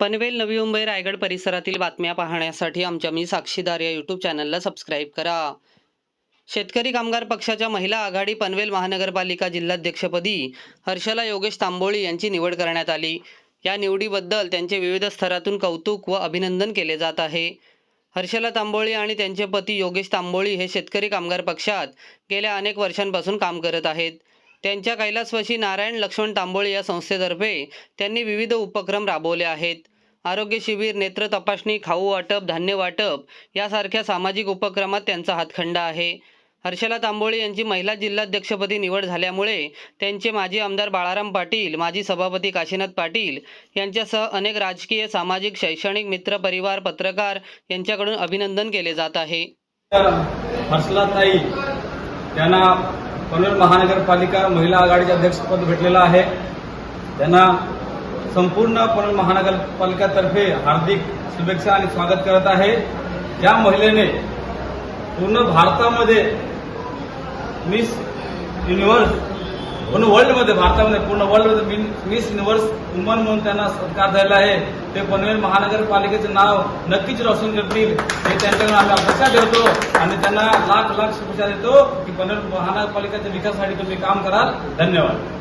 पनवेल नवी मुंबई रायगड परिसरातील बातम्या पाहण्यासाठी आमच्या मी साक्षीदार या यूट्यूब चॅनलला सबस्क्राईब करा. शेतकरी कामगार पक्षाच्या महिला आघाडी पनवेल महानगरपालिका जिल्हाध्यक्षपदी हर्षला योगेश तांबोळी यांची निवड करण्यात आली. या निवडीबद्दल त्यांचे विविध स्तरातून कौतुक व अभिनंदन केले जात आहे. हर्षला तांबोळी आणि त्यांचे पती योगेश तांबोळी हे शेतकरी कामगार पक्षात गेल्या अनेक वर्षांपासून काम करत आहेत. त्यांच्या कैलासवाशी नारायण लक्ष्मण तांबोळी या संस्थेतर्फे त्यांनी विविध उपक्रम राबवले आहेत. आरोग्य शिबिर नेत्र तपासणी खाऊ वाटप धान्य वाटप यासारख्या सामाजिक उपक्रमात त्यांचा हातखंडा आहे. हर्षला तांबोळे यांची महिला जिल्हाध्यक्षपदी निवड झाल्यामुळे त्यांचे माजी आमदार बाळाराम पाटील माजी सभापती काशीनाथ पाटील यांच्यासह अनेक राजकीय सामाजिक शैक्षणिक मित्र परिवार पत्रकार यांच्याकडून अभिनंदन केले जात आहे. हर्षलाताई त्यांना पनवेल महानगरपालिका महिला आघाडीचे अध्यक्षपद भेटलेलं आहे. त्यांना संपूर्ण पनवेल महानगरपालिकातर्फे हार्दिक शुभेच्छा आणि स्वागत करत आहे. ज्या महिलेने पूर्ण भारतामध्ये मिस युनिव्हर्स म्हणून वर्ल्डमध्ये भारतामध्ये पूर्ण वर्ल्डमध्ये मिस युनिव्हर्स वुमन म्हणून त्यांना सत्कार झालेला आहे. ते पनवेल महानगरपालिकेचे नाव नक्कीच रोशन करतील. हे त्यांच्याकडून आम्ही अपेक्षा ठेवतो आणि त्यांना लाख लाख शुभेच्छा देतो की पनवेल महानगरपालिकेच्या विकासासाठी तुम्ही काम कराल. धन्यवाद.